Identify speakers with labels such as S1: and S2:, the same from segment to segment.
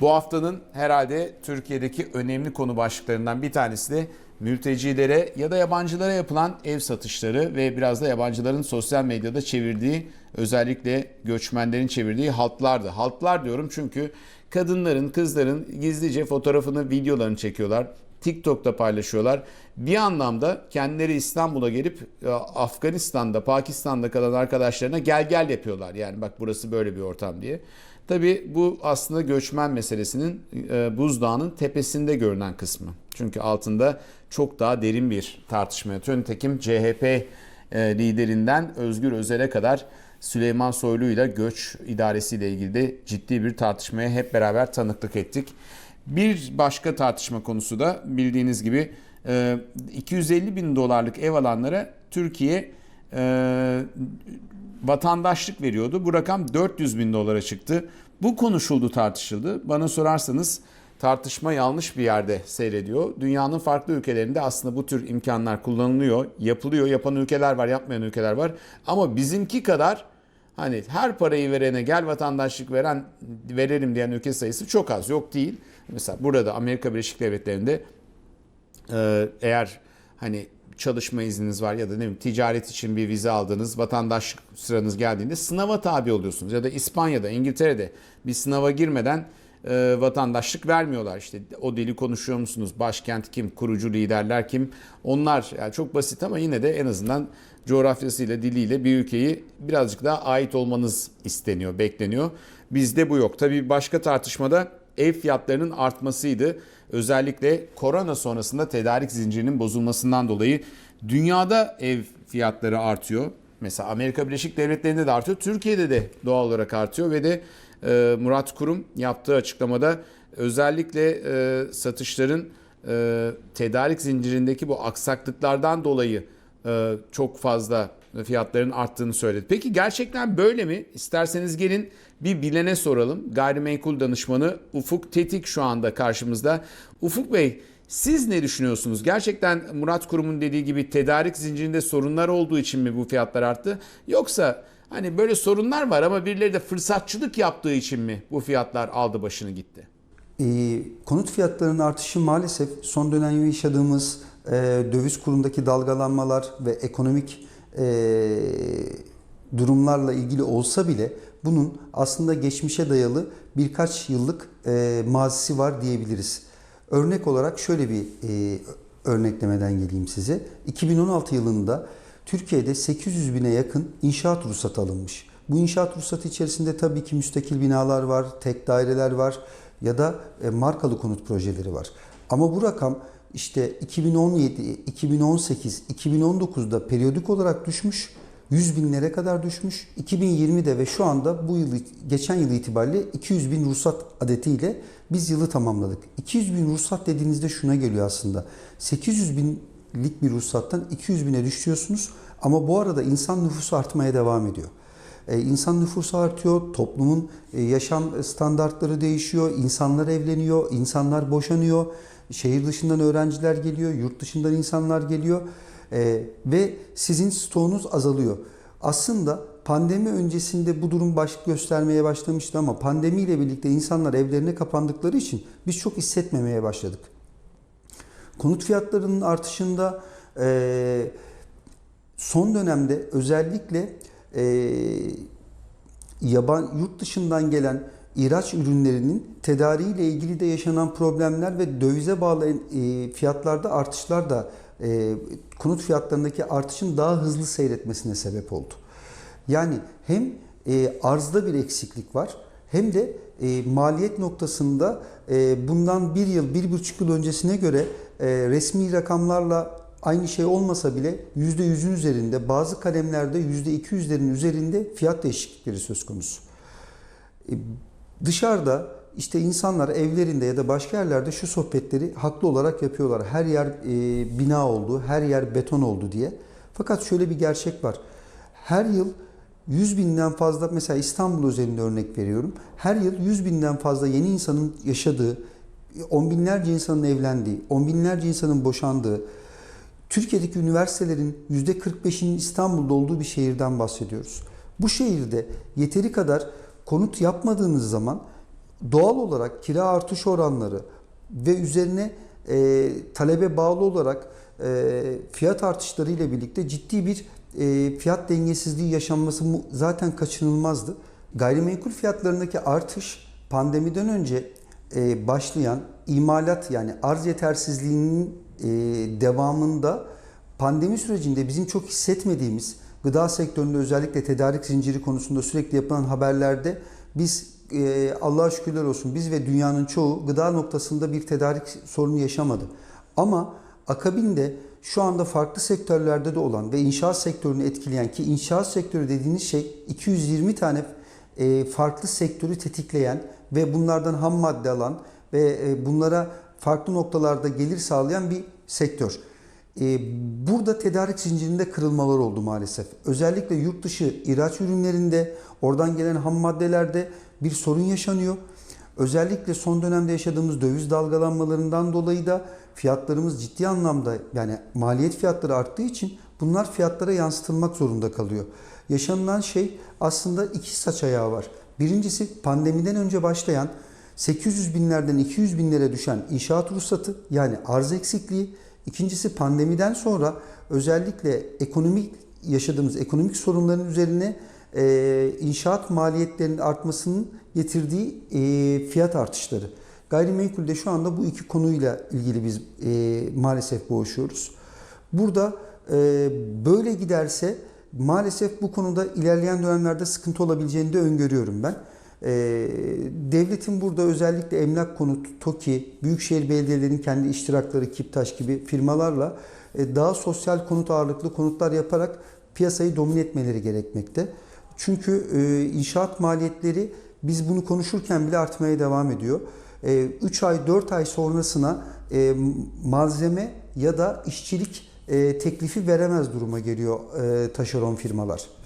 S1: Bu haftanın herhalde Türkiye'deki önemli konu başlıklarından bir tanesi de mültecilere ya da yabancılara yapılan ev satışları ve biraz da yabancıların sosyal medyada çevirdiği özellikle göçmenlerin çevirdiği haltlardı. Haltlar diyorum çünkü kadınların, kızların gizlice fotoğrafını, videolarını çekiyorlar. TikTok'ta paylaşıyorlar. Bir anlamda kendileri İstanbul'a gelip e, Afganistan'da, Pakistan'da kalan arkadaşlarına gel gel yapıyorlar. Yani bak burası böyle bir ortam diye. Tabii bu aslında göçmen meselesinin e, buzdağının tepesinde görünen kısmı. Çünkü altında çok daha derin bir tartışma yatıyor. Nitekim CHP e, liderinden Özgür Özel'e kadar Süleyman Soylu ile göç idaresiyle ilgili de ciddi bir tartışmaya hep beraber tanıklık ettik. Bir başka tartışma konusu da bildiğiniz gibi e, 250 bin dolarlık ev alanlara Türkiye e, vatandaşlık veriyordu. Bu rakam 400 bin dolara çıktı. Bu konuşuldu tartışıldı. Bana sorarsanız tartışma yanlış bir yerde seyrediyor. Dünyanın farklı ülkelerinde aslında bu tür imkanlar kullanılıyor, yapılıyor. Yapan ülkeler var, yapmayan ülkeler var. Ama bizimki kadar hani her parayı verene gel vatandaşlık veren verelim diyen ülke sayısı çok az. Yok değil. Mesela burada Amerika Birleşik Devletleri'nde eğer hani çalışma izniniz var ya da ne bileyim ticaret için bir vize aldınız, vatandaşlık sıranız geldiğinde sınava tabi oluyorsunuz. Ya da İspanya'da, İngiltere'de bir sınava girmeden e, vatandaşlık vermiyorlar. İşte o dili konuşuyor musunuz? Başkent kim? Kurucu liderler kim? Onlar yani çok basit ama yine de en azından coğrafyasıyla, diliyle bir ülkeyi birazcık daha ait olmanız isteniyor, bekleniyor. Bizde bu yok. Tabii başka tartışmada ev fiyatlarının artmasıydı. Özellikle korona sonrasında tedarik zincirinin bozulmasından dolayı dünyada ev fiyatları artıyor. Mesela Amerika Birleşik Devletleri'nde de artıyor. Türkiye'de de doğal olarak artıyor ve de e, Murat Kurum yaptığı açıklamada özellikle e, satışların e, tedarik zincirindeki bu aksaklıklardan dolayı e, çok fazla fiyatların arttığını söyledi. Peki gerçekten böyle mi? İsterseniz gelin bir bilene soralım. Gayrimenkul danışmanı Ufuk Tetik şu anda karşımızda. Ufuk Bey siz ne düşünüyorsunuz? Gerçekten Murat Kurum'un dediği gibi tedarik zincirinde sorunlar olduğu için mi bu fiyatlar arttı? Yoksa hani böyle sorunlar var ama birileri de fırsatçılık yaptığı için mi bu fiyatlar aldı başını gitti?
S2: E, konut fiyatlarının artışı maalesef son dönem yaşadığımız e, döviz kurundaki dalgalanmalar ve ekonomik e, durumlarla ilgili olsa bile bunun aslında geçmişe dayalı birkaç yıllık e, mazisi var diyebiliriz. Örnek olarak şöyle bir e, örneklemeden geleyim size. 2016 yılında Türkiye'de 800 bine yakın inşaat ruhsatı alınmış. Bu inşaat ruhsatı içerisinde tabii ki müstakil binalar var, tek daireler var ya da markalı konut projeleri var. Ama bu rakam işte 2017, 2018, 2019'da periyodik olarak düşmüş. 100 binlere kadar düşmüş. 2020'de ve şu anda bu yıl geçen yıl itibariyle 200 bin ruhsat adetiyle biz yılı tamamladık. 200 bin ruhsat dediğinizde şuna geliyor aslında. 800 binlik bir ruhsattan 200 bine düşüyorsunuz ama bu arada insan nüfusu artmaya devam ediyor. Ee, insan nüfusu artıyor, toplumun e, yaşam standartları değişiyor, insanlar evleniyor, insanlar boşanıyor, şehir dışından öğrenciler geliyor, yurt dışından insanlar geliyor. Ee, ve sizin stoğunuz azalıyor. Aslında pandemi öncesinde bu durum baş göstermeye başlamıştı ama pandemiyle birlikte insanlar evlerine kapandıkları için biz çok hissetmemeye başladık. Konut fiyatlarının artışında e, son dönemde özellikle e, yaban yurt dışından gelen ihraç ürünlerinin tedariğiyle ilgili de yaşanan problemler ve dövize bağlı e, fiyatlarda artışlar da e, konut fiyatlarındaki artışın daha hızlı seyretmesine sebep oldu. Yani hem e, arzda bir eksiklik var hem de maliyet noktasında bundan bir yıl, bir buçuk yıl öncesine göre resmi rakamlarla aynı şey olmasa bile %100'ün üzerinde bazı kalemlerde %200'lerin üzerinde fiyat değişiklikleri söz konusu. E, dışarıda işte insanlar evlerinde ya da başka yerlerde şu sohbetleri haklı olarak yapıyorlar. Her yer e, bina oldu, her yer beton oldu diye. Fakat şöyle bir gerçek var. Her yıl 100 binden fazla mesela İstanbul özelinde örnek veriyorum. Her yıl 100 binden fazla yeni insanın yaşadığı, on binlerce insanın evlendiği, on binlerce insanın boşandığı, Türkiye'deki üniversitelerin %45'inin İstanbul'da olduğu bir şehirden bahsediyoruz. Bu şehirde yeteri kadar konut yapmadığınız zaman doğal olarak kira artış oranları ve üzerine e, talebe bağlı olarak e, fiyat artışları ile birlikte ciddi bir e, fiyat dengesizliği yaşanması zaten kaçınılmazdı. Gayrimenkul fiyatlarındaki artış pandemiden önce e, başlayan imalat yani arz yetersizliğinin devamında pandemi sürecinde bizim çok hissetmediğimiz gıda sektöründe özellikle tedarik zinciri konusunda sürekli yapılan haberlerde biz e, Allah'a şükürler olsun biz ve dünyanın çoğu gıda noktasında bir tedarik sorunu yaşamadı. Ama akabinde şu anda farklı sektörlerde de olan ve inşaat sektörünü etkileyen ki inşaat sektörü dediğiniz şey 220 tane e, farklı sektörü tetikleyen ve bunlardan ham madde alan ve e, bunlara farklı noktalarda gelir sağlayan bir sektör. E, Burada tedarik zincirinde kırılmalar oldu maalesef. Özellikle yurt dışı ihraç ürünlerinde, oradan gelen ham maddelerde bir sorun yaşanıyor. Özellikle son dönemde yaşadığımız döviz dalgalanmalarından dolayı da fiyatlarımız ciddi anlamda yani maliyet fiyatları arttığı için bunlar fiyatlara yansıtılmak zorunda kalıyor. Yaşanılan şey aslında iki saç ayağı var. Birincisi pandemiden önce başlayan 800 binlerden 200 binlere düşen inşaat ruhsatı yani arz eksikliği. İkincisi pandemiden sonra özellikle ekonomik yaşadığımız ekonomik sorunların üzerine e, inşaat maliyetlerinin artmasının getirdiği e, fiyat artışları. Gayrimenkulde şu anda bu iki konuyla ilgili biz e, maalesef boğuşuyoruz. Burada e, böyle giderse maalesef bu konuda ilerleyen dönemlerde sıkıntı olabileceğini de öngörüyorum ben. E, devletin burada özellikle emlak konut, TOKİ, büyükşehir belediyelerinin kendi iştirakları, Kiptaş gibi firmalarla e, daha sosyal konut ağırlıklı konutlar yaparak piyasayı domine etmeleri gerekmekte. Çünkü e, inşaat maliyetleri biz bunu konuşurken bile artmaya devam ediyor. 3 ay 4 ay sonrasına e, malzeme ya da işçilik e, teklifi veremez duruma geliyor e, taşeron firmalar.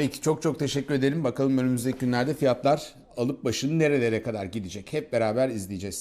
S1: Peki çok çok teşekkür edelim. Bakalım önümüzdeki günlerde fiyatlar alıp başını nerelere kadar gidecek. Hep beraber izleyeceğiz.